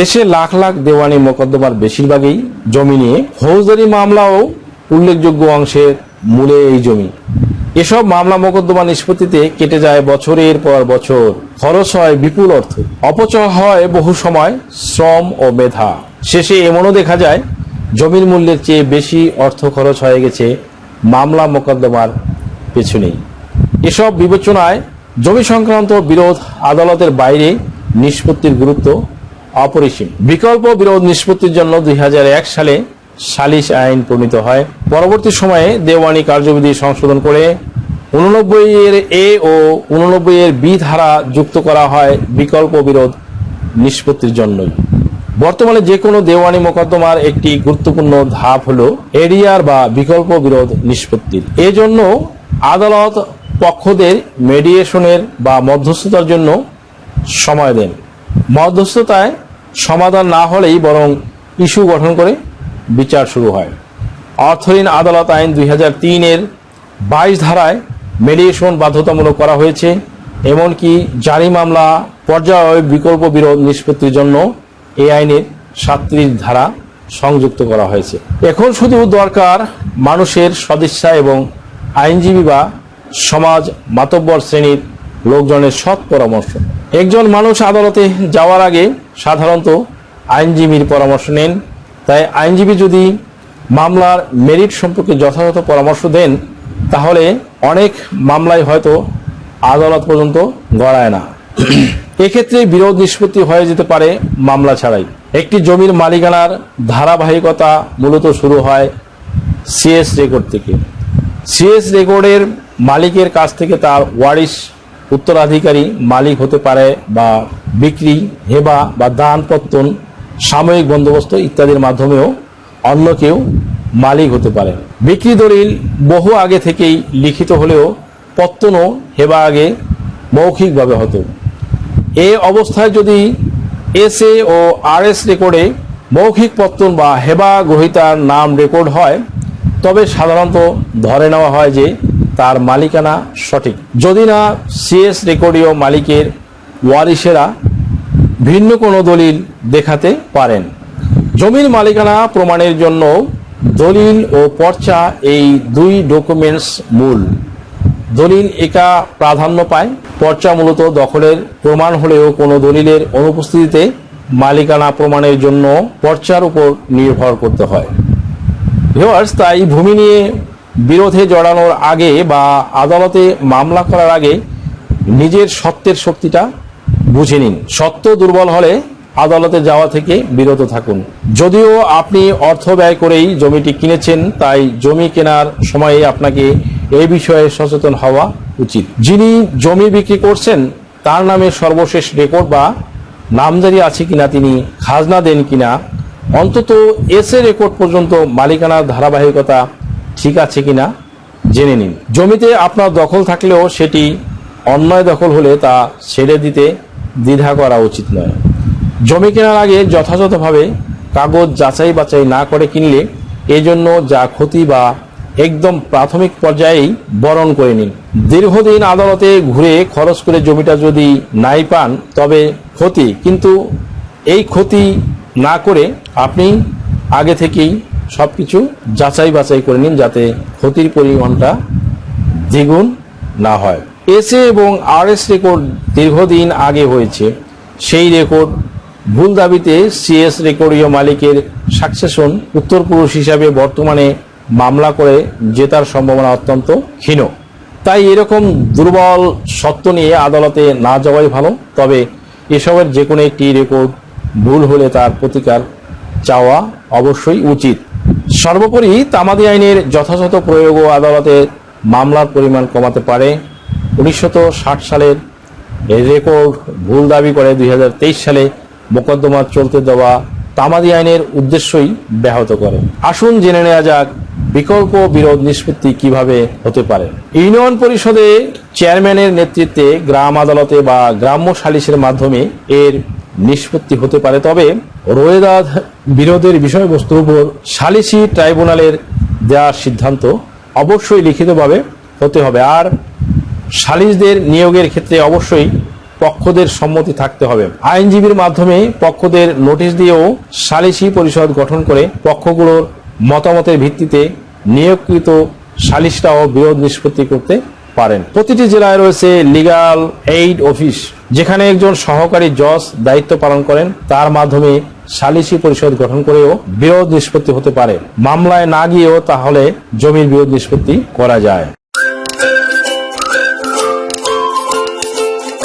দেশে লাখ লাখ দেওয়ানি মোকদ্দমার বেশিরভাগই জমি নিয়ে ফৌজদারি মামলাও উল্লেখযোগ্য অংশের মূলে এই জমি। এসব মামলা মোকদ্দমা নিষ্পত্তিতে কেটে যায় বছরের পর বছর। খরচ হয় বিপুল অর্থ। অপচয় হয় বহু সময় শ্রম ও মেধা। শেষে এমনও দেখা যায়, জমির মূল্যের চেয়ে বেশি অর্থ খরচ হয়ে গেছে মামলা মোকদ্দমার পেছনেই। এসব বিবেচনায় জমি সংক্রান্ত বিরোধ আদালতের বাইরে নিষ্পত্তির গুরুত্ব অপরিসীম। বিকল্প বিরোধ নিষ্পত্তির জন্য দুই হাজার এক সালে সালিস আইন প্রণীত হয়। পরবর্তী সময়ে দেওয়ানি কার্যবিধি সংশোধন করে উননব্বই এর এ ও উননব্বই এর বি ধারা যুক্ত করা হয় বিকল্প বিরোধ নিষ্পত্তির জন্যই। বর্তমানে যে কোনো দেওয়ানি মোকদ্দমার একটি গুরুত্বপূর্ণ ধাপ হলো এডিআর বা বিকল্প বিরোধ নিষ্পত্তির এজন্য আদালত পক্ষদের মেডিয়েশনের বা মধ্যস্থতার জন্য সময় দেন। মধ্যস্থতায় সমাধান না হলেই বরং ইস্যু গঠন করে বিচার শুরু হয়। অর্থঋণ আদালত আইন দুই হাজার তিনের বাইশ ধারায় মেডিয়েশন বাধ্যতামূলক করা হয়েছে, এমনকি জারি মামলা, পর্যায়ে বিকল্প বিরোধ নিষ্পত্তির জন্য এই আইনের সাতত্রিশ ধারা সংযুক্ত করা হয়েছে। এখন শুধু দরকার মানুষের সদিচ্ছা এবং আইনজীবী বা সমাজ মাতব্বর শ্রেণির লোকজনের সৎ পরামর্শ। একজন মানুষ আদালতে যাওয়ার আগে সাধারণত আইনজীবীর পরামর্শ নেন। তাই আইনজীবী যদি মামলার মেরিট সম্পর্কে যথাযথ পরামর্শ দেন, তাহলে অনেক মামলায় হয়তো আদালত পর্যন্ত গড়ায় না। এক্ষেত্রে বিরোধ নিষ্পত্তি হয়ে যেতে পারে মামলা ছাড়াই। একটি জমির মালিকানার ধারাবাহিকতা মূলত শুরু হয় সিএস রেকর্ড থেকে। সিএস রেকর্ডের মালিকের কাছ থেকে তার ওয়ারিশ উত্তরাধিকারী মালিক হতে পারে বা বিক্রি, হেবা বা দান পত্তন সাময়িক বন্দোবস্ত ইত্যাদির মাধ্যমেও অন্য কেউ মালিক হতে পারে। বিক্রি দলিল বহু আগে থেকেই লিখিত হলেও পত্তনও হেবা আগে মৌখিকভাবে হতো। এ অবস্থায় যদি S A O R S রেকর্ডে মৌখিক পত্তন বা হেবা গ্রহিতার নাম রেকর্ড হয়, তবে সাধারণত ধরে নেওয়া হয় যে তার মালিকানা সঠিক। যদি না সিএস রেকর্ডীয় মালিকের ওয়ারিশেরা ভিন্ন কোনো দলিল দেখাতে পারেন। জমির মালিকানা প্রমাণের জন্য দলিল ও পর্চা এই দুই ডকুমেন্টস মূল। দলিল একা প্রাধান্য পায়। পর্চা মূলত দখলের প্রমাণ হলেও কোনো দলিলের অনুপস্থিতিতে মালিকানা প্রমাণের জন্য পর্চার উপর নির্ভর করতে হয়। ভিওয়ার্স তাই ভূমি নিয়ে বিরোধে জড়ানোর আগে বা আদালতে মামলা করার আগে নিজের সত্যের শক্তিটা বুঝে নিন। সত্য দুর্বল হলে আদালতে যাওয়া থেকে বিরত থাকুন। যদিও আপনি অর্থ ব্যয় করেই জমিটি কিনেছেন, তাই জমি কেনার সময়ে আপনাকে এই বিষয়ে সচেতন হওয়া উচিত। যিনি জমি বিক্রি করছেন, তার নামে সর্বশেষ রেকর্ড বা নামজারি আছে কিনা, তিনি খাজনা দেন কিনা, অন্তত এসে রেকর্ড পর্যন্ত মালিকানার ধারাবাহিকতা ঠিক আছে কিনা জেনে নিন। জমিতে আপনার দখল থাকলেও সেটি অন্যায় দখল হলে তা ছেড়ে দিতে দ্বিধা করা উচিত নয়। জমি কেনার আগে যথাযথভাবে কাগজ যাচাই বাছাই না করে কিনলে এজন্য যা ক্ষতি বা একদম প্রাথমিক পর্যায়েই বরণ করে নিন। দীর্ঘদিন আদালতে ঘুরে খরচ করে জমিটা যদি নাই পান, তবে ক্ষতি। কিন্তু এই ক্ষতি না করে আপনি আগে থেকেই সবকিছু যাচাই বাছাই করে নিন যাতে ক্ষতির পরিমাণটা দ্বিগুণ না হয়। এসএ এবং আরএস রেকর্ড দীর্ঘদিন আগে হয়েছে। সেই রেকর্ড ভুল দাবিতে সিএস রেকর্ডীয় মালিকের সাকসেশন উত্তরপুরুষ হিসাবে বর্তমানে মামলা করে জেতার সম্ভাবনা অত্যন্ত ক্ষীণ। তাই এরকম দুর্বল সত্য নিয়ে আদালতে না যাওয়াই ভালো, তবে এসবের যে কোনো একটি রেকর্ড ভুল হলে তার প্রতিকার চাওয়া অবশ্যই উচিত। সর্বোপরি তামাদি আইনের যথাযথ প্রয়োগ ও আদালতে মামলার পরিমাণ কমাতে পারে। উনিশশো ষাট সালের রেকর্ড ভুল দাবি করে দুই হাজার তেইশ সালে মোকদ্দমা চলতে দেওয়া তামাদি আইনের উদ্দেশ্যই ব্যাহত করে। আসুন জেনে নেওয়া যাক বিকল্প বিরোধ নিষ্পত্তি কীভাবে হতে পারে। ইউনিয়ন পরিষদে চেয়ারম্যানের নেতৃত্বে গ্রাম আদালতে বা গ্রাম্য সালিসের মাধ্যমে এর নিষ্পত্তি হতে পারে। তবে রোয়েদাদ বিরোধের বিষয়বস্তুর উপর সালিসি ট্রাইব্যুনালের দেওয়ার সিদ্ধান্ত অবশ্যই লিখিতভাবে হতে হবে। আর সালিসদের নিয়োগের ক্ষেত্রে অবশ্যই পক্ষদের সম্মতি থাকতে হবে। আইনজীবীর মাধ্যমে পক্ষদের নোটিশ দিয়েও সালিসি পরিষদ গঠন করে পক্ষগুলোর মতামতের ভিত্তিতে নিয়োগকৃত সালিশরাও বিরোধ নিষ্পত্তি করতে পারেন। প্রতিটি জেলায় রয়েছে লিগাল এইড অফিস যেখানে একজন সহকারী জজ দায়িত্ব পালন করেন, তার মাধ্যমে সালিসি পরিষদ গঠন করেও বিরোধ নিষ্পত্তি হতে পারে। মামলায় না গিয়েও তাহলে জমির বিরোধ নিষ্পত্তি করা যায়।